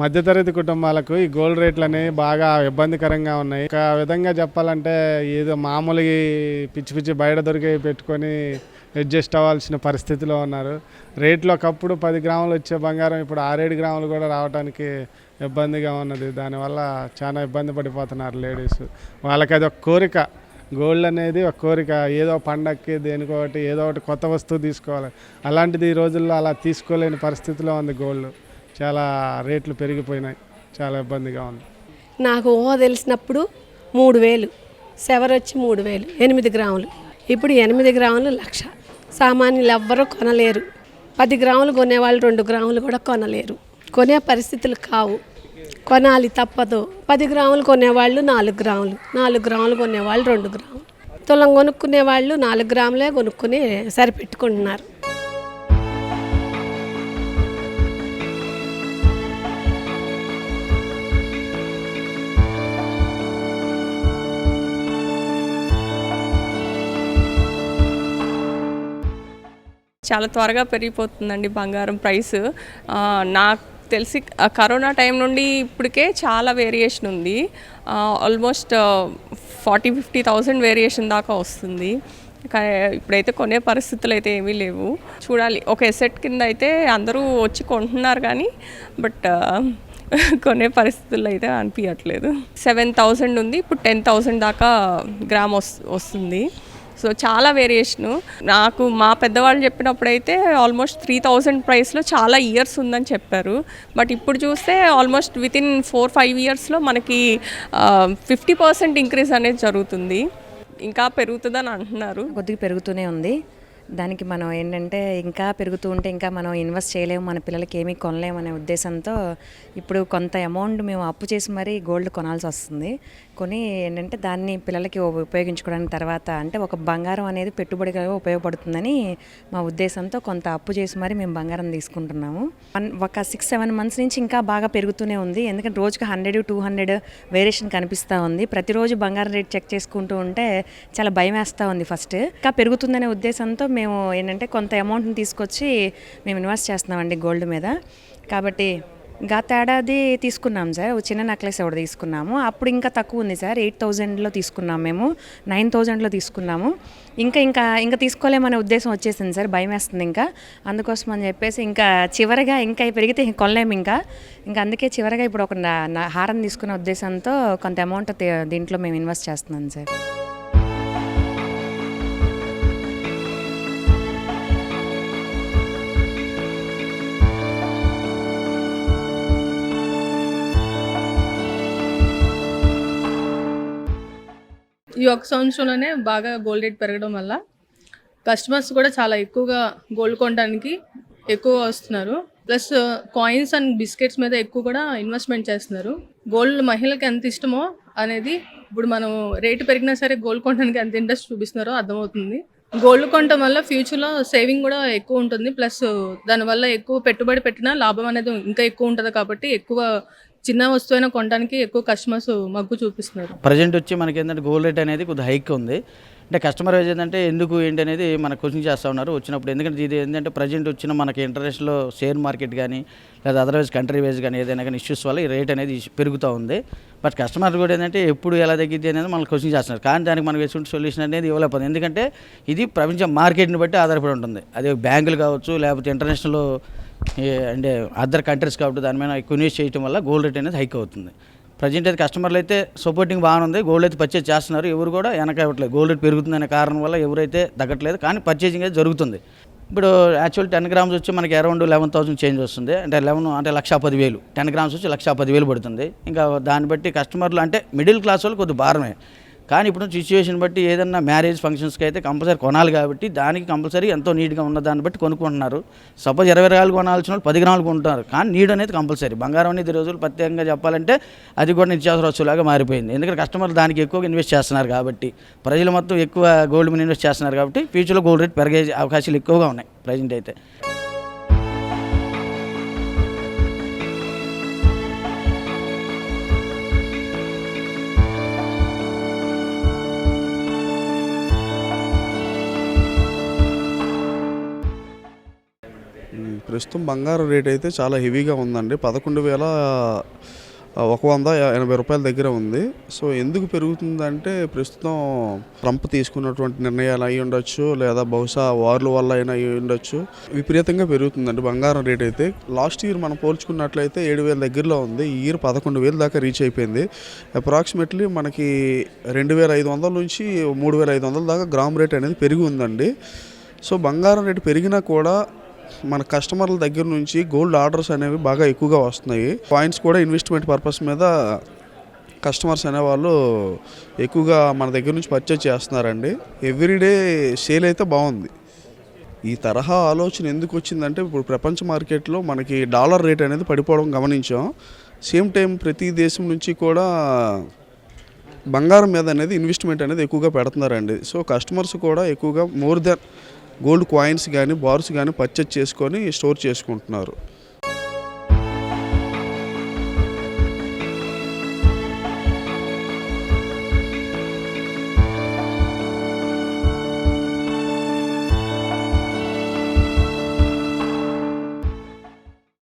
మధ్యతరగతి కుటుంబాలకు ఈ గోల్డ్ రేట్లు అనేవి బాగా ఇబ్బందికరంగా ఉన్నాయి. ఒక విధంగా చెప్పాలంటే ఏదో మామూలు పిచ్చి పిచ్చి బయట దొరికే పెట్టుకొని అడ్జస్ట్ అవ్వాల్సిన పరిస్థితిలో ఉన్నారు. రేట్లు ఒకప్పుడు పది గ్రాములు వచ్చే బంగారం ఇప్పుడు ఆరేడు గ్రాములు కూడా రావడానికి ఇబ్బందిగా ఉన్నది. దానివల్ల చాలా ఇబ్బంది పడిపోతున్నారు లేడీస్. వాళ్ళకి అది ఒక కోరిక. గోల్డ్ అనేది ఒక కోరిక. ఏదో పండక్కి దేనికోటి ఏదో ఒకటి కొత్త వస్తువు తీసుకోవాలి. అలాంటిది ఈ రోజుల్లో అలా తీసుకోలేని పరిస్థితిలో ఉంది గోల్డ్. చాలా రేట్లు పెరిగిపోయినాయి. చాలా ఇబ్బందిగా ఉంది. నాకు ఊహ తెలిసినప్పుడు మూడు వేలు సెవర్ వచ్చి మూడు వేలు ఎనిమిది గ్రాములు. ఇప్పుడు ఎనిమిది గ్రాములు లక్ష. సామాన్యులు ఎవ్వరూ కొనలేరు. పది గ్రాములు కొనేవాళ్ళు రెండు గ్రాములు కూడా కొనలేరు. కొనే పరిస్థితులు కావు. కొనాలి తప్పదు. పది గ్రాములు కొనేవాళ్ళు నాలుగు గ్రాములు. నాలుగు గ్రాములు కొనేవాళ్ళు రెండు గ్రాములు. తులం కొనుక్కునే వాళ్ళు నాలుగు గ్రాములే కొనుక్కుని సరిపెట్టుకుంటున్నారు. చాలా త్వరగా పెరిగిపోతుందండి బంగారం ప్రైస్. నాకు తెలిసి కరోనా టైం నుండి ఇప్పటికే చాలా వేరియేషన్ ఉంది. Almost forty fifty thousand variation దాకా వస్తుంది. ఇప్పుడైతే కొనే పరిస్థితులు అయితే ఏమీ లేవు. చూడాలి ఒక ఎసెట్ కింద అయితే అందరూ వచ్చి కొంటున్నారు కానీ బట్ కొనే పరిస్థితుల్లో అయితే అనిపించట్లేదు సెవెన్ థౌసండ్ ఉంది ఇప్పుడు టెన్ థౌసండ్ దాకా గ్రామ్ వస్ వస్తుంది. సో చాలా వేరియేషను నాకు మా పెద్దవాళ్ళు చెప్పినప్పుడైతే ఆల్మోస్ట్ త్రీ థౌజండ్ ప్రైస్లో చాలా ఇయర్స్ ఉందని చెప్పారు. బట్ ఇప్పుడు చూస్తే almost with in four five ఇయర్స్లో మనకి ఫిఫ్టీ పర్సెంట్ ఇంక్రీజ్ అనేది జరుగుతుంది. ఇంకా పెరుగుతుందని అంటున్నారు. కొద్దిగా పెరుగుతూనే ఉంది. దానికి మనం ఏంటంటే ఇంకా పెరుగుతూ ఉంటే ఇంకా మనం ఇన్వెస్ట్ చేయలేము మన పిల్లలకి ఏమీ కొనలేము అనే ఉద్దేశంతో ఇప్పుడు కొంత అమౌంట్ మేము అప్పు చేసి మరీ గోల్డ్ కొనాల్సి వస్తుంది. కొని ఏంటంటే దాన్ని పిల్లలకి ఉపయోగించుకోవడానికి తర్వాత అంటే ఒక బంగారం అనేది పెట్టుబడిగా ఉపయోగపడుతుందని మా ఉద్దేశంతో కొంత అప్పు చేసి మరీ మేము బంగారం తీసుకుంటున్నాము. వన్- ఒక సిక్స్ సెవెన్ మంత్స్ నుంచి ఇంకా బాగా పెరుగుతూనే ఉంది. ఎందుకంటే రోజుకి హండ్రెడ్ టూ హండ్రెడ్ వేరియేషన్ కనిపిస్తూ ఉంది. ప్రతిరోజు బంగారం రేట్ చెక్ చేసుకుంటూ ఉంటే చాలా భయం వేస్తూ ఉంది ఫస్ట్ ఇంకా పెరుగుతుందనే ఉద్దేశంతో మేము ఏంటంటే కొంత అమౌంట్ని తీసుకొచ్చి మేము ఇన్వెస్ట్ చేస్తున్నామండి గోల్డ్ మీద. కాబట్టి గత ఏడాది తీసుకున్నాం సార్. ఒక చిన్న నెక్లెస్ ఒకటి తీసుకున్నాము. అప్పుడు ఇంకా తక్కువ ఉంది సార్. ఎయిట్ థౌజండ్లో తీసుకున్నాం మేము. నైన్ థౌజండ్లో తీసుకున్నాము. ఇంకా ఇంకా ఇంకా తీసుకోలేమనే ఉద్దేశం వచ్చేసింది సార్. భయం వేస్తుంది ఇంకా. అందుకోసం అని చెప్పేసి ఇంకా చివరిగా ఇంకా పెరిగితే కొనలేము ఇంకా. ఇంకా అందుకే చివరిగా ఇప్పుడు ఒక హారం తీసుకునే ఉద్దేశంతో కొంత అమౌంట్ దీంట్లో మేము ఇన్వెస్ట్ చేస్తున్నాం సార్. ఈ ఒక సంవత్సరంలోనే బాగా గోల్డ్ రేట్ పెరగడం వల్ల కస్టమర్స్ కూడా చాలా ఎక్కువగా గోల్డ్ కొనడానికి ఎక్కువ వస్తున్నారు. ప్లస్ కాయిన్స్ అండ్ బిస్కెట్స్ మీద ఎక్కువ కూడా ఇన్వెస్ట్మెంట్ చేస్తున్నారు. గోల్డ్ మహిళలకు ఎంత ఇష్టమో అనేది ఇప్పుడు మనం రేటు పెరిగినా సరే గోల్డ్ కొనడానికి ఎంత ఇంట్రెస్ట్ చూపిస్తున్నారో అర్థమవుతుంది. గోల్డ్ కొనటం వల్ల ఫ్యూచర్లో సేవింగ్ కూడా ఎక్కువ ఉంటుంది. ప్లస్ uh, దానివల్ల ఎక్కువ పెట్టుబడి పెట్టినా లాభం అనేది ఇంకా ఎక్కువ ఉంటుంది కాబట్టి ఎక్కువ చిన్న వస్తువు అయినా కొనడానికి ఎక్కువ కస్టమర్స్ మగ్గు చూపిస్తున్నారు. ప్రజెంట్ వచ్చి మనకి ఏంటంటే గోల్డ్ రేట్ అనేది కొద్దిగా హైక్ ఉంది. అంటే కస్టమర్ వైజ్ ఏంటంటే ఎందుకు ఏంటి అనేది మనకు క్వశ్చన్ చేస్తూ ఉన్నారు వచ్చినప్పుడు. ఎందుకంటే ఇది ఏంటంటే ప్రజెంట్ వచ్చిన మనకి ఇంటర్నేషనల్ షేర్ మార్కెట్ కానీ లేదా అదర్వైజ్ కంట్రీ వైజ్ కానీ ఏదైనా కానీ ఇష్యూస్ వల్ల ఈ రేట్ అనేది పెరుగుతూ ఉంది. బట్ కస్టమర్ కూడా ఏంటంటే ఎప్పుడు ఎలా తగ్గిద్ది అనేది మనం క్వశ్చన్ చేస్తున్నారు. కానీ దానికి మనం వేసుకుంటే సొల్యూషన్ అనేది ఇవ్వలేకపోతుంది. ఎందుకంటే ఇది ప్రపంచ మార్కెట్ని బట్టి ఆధారపడి ఉంటుంది. అది బ్యాంకులు కావచ్చు లేకపోతే ఇంటర్నేషనల్ అంటే అదర్ కంట్రీస్ కాబట్టి దాని మీద ఎక్కువ ఇన్వెస్ట్ చేయడం వల్ల గోల్డ్ రేట్ అనేది హైక్ అవుతుంది. ప్రజెంట్ అయితే కస్టమర్లు అయితే సపోర్టింగ్ బాగానే గోల్డ్ అయితే పర్చేజ్ చేస్తున్నారు. ఎవరు కూడా వెనక ఇవ్వట్లేదు. గోల్డ్ రేట్ పెరుగుతుందనే కారణం వల్ల ఎవరైతే తగ్గట్లేదు. కానీ పర్చేజింగ్ అయితే జరుగుతుంది. ఇప్పుడు యాక్చువల్ టెన్ గ్రామ్స్ వచ్చి మనకి అరౌండ్ లెవెన్ థౌసండ్ చేంజ్ వస్తుంది. అంటే లెవెన్ అంటే లక్ష పదివేలు. టెన్ గ్రామ్స్ వచ్చి లక్ష పదివేలు పడుతుంది. ఇంకా దాన్ని బట్టి కస్టమర్లు అంటే మిడిల్ క్లాస్ వాళ్ళు కొద్దిగా భారమే. కానీ ఇప్పుడు సిచ్యువేషన్ బట్టి ఏదన్నా మ్యారేజ్ ఫంక్షన్స్కి అయితే కంపల్సరీ కొనాలి కాబట్టి దానికి కంపల్సరీ ఎంతో నీట్గా ఉన్న దాన్ని బట్టి కొనుక్కుంటున్నారు. సపోజ్ ఇరవై గ్రాములు కొనాల్సిన వాళ్ళు పది గ్రాములు కొంటున్నారు. కానీ నీడ్ అనేది కంపల్సరీ బంగారం అనేది రోజులు ప్రత్యేకంగా చెప్పాలంటే అది కూడా నిత్యావసర వస్తువులాగా మారిపోయింది. ఎందుకంటే కస్టమర్లు దానికి ఎక్కువగా ఇన్వెస్ట్ చేస్తున్నారు కాబట్టి ప్రజలు మొత్తం ఎక్కువ గోల్డ్ మీద ఇన్వెస్ట్ చేస్తున్నారు కాబట్టి ఫ్యూచర్లో గోల్డ్ రేట్ పెరిగే అవకాశాలు ఎక్కువగా ఉన్నాయి. ప్రజెంట్ అయితే. ప్రస్తుతం బంగారం రేట్ అయితే చాలా హెవీగా ఉందండి. పదకొండు వేల ఒక వంద ఎనభై రూపాయల దగ్గర ఉంది. సో ఎందుకు పెరుగుతుందంటే ప్రస్తుతం ట్రంప్ తీసుకున్నటువంటి నిర్ణయాలు అయి ఉండొచ్చు లేదా బహుశా వార్ల వల్ల అయినా అయి ఉండొచ్చు. విపరీతంగా పెరుగుతుందండి బంగారం రేట్ అయితే. లాస్ట్ ఇయర్ మనం పోల్చుకున్నట్లయితే ఏడు వేల దగ్గరలో ఉంది. ఈ ఇయర్ పదకొండు వేల దాకా రీచ్ అయిపోయింది. అప్రాక్సిమేట్లీ మనకి రెండు వేల ఐదు వందల నుంచి మూడు వేల ఐదు వందల దాకా గ్రామ్ రేట్ అనేది పెరిగి ఉందండి. సో బంగారం రేటు పెరిగినా కూడా మన కస్టమర్ల దగ్గర నుంచి గోల్డ్ ఆర్డర్స్ అనేవి బాగా ఎక్కువగా వస్తున్నాయి. కాయిన్స్ కూడా ఇన్వెస్ట్మెంట్ పర్పస్ మీద కస్టమర్స్ అనేవాళ్ళు ఎక్కువగా మన దగ్గర నుంచి పర్చేజ్ చేస్తున్నారండి. ఎవ్రీడే సేల్ అయితే బాగుంది. ఈ తరహా ఆలోచన ఎందుకు వచ్చిందంటే ఇప్పుడు ప్రపంచ మార్కెట్లో మనకి డాలర్ రేట్ అనేది పడిపోవడం గమనించాం. సేమ్ టైం ప్రతి దేశం నుంచి కూడా బంగారం మీద అనేది ఇన్వెస్ట్మెంట్ అనేది ఎక్కువగా పెడుతున్నారండి. సో కస్టమర్స్ కూడా ఎక్కువగా మోర్ దెన్ గోల్డ్ కాయిన్స్ కానీ బార్స్ కానీ పర్చేజ్ చేసుకొని స్టోర్ చేసుకుంటున్నారు.